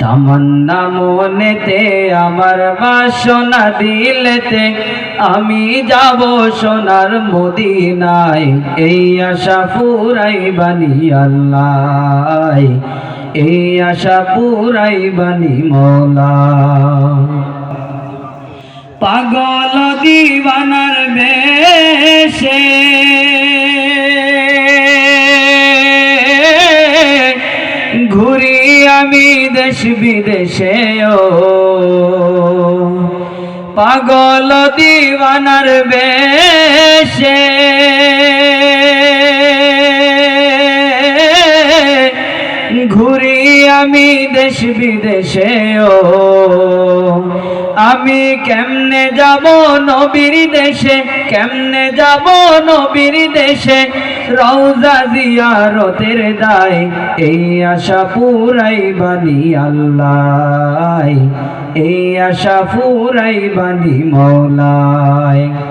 তামান্না মনেতে আমার বাসনা দিলেতে, আমি যাব সোনার মদিনায়, এই আশা পুরাই বানি আল্লাহ, এই আশা পুরাই বানি মৌলা। পাগল দিবানার বেশে, ঘুরি আমি দেশ বিদেশে ও পাগল দিবানার বেশে। ঘুরি আমি দেশ বিদেশে ও আমি কেমনে যাব নবীর দেশে? কেমনে যাব নবীর দেশে? রওজা জিয়ারতের দায় এই আশা পুরাই বানি আল্লাহ। এই আশা পুরাই বানি মৌলায়।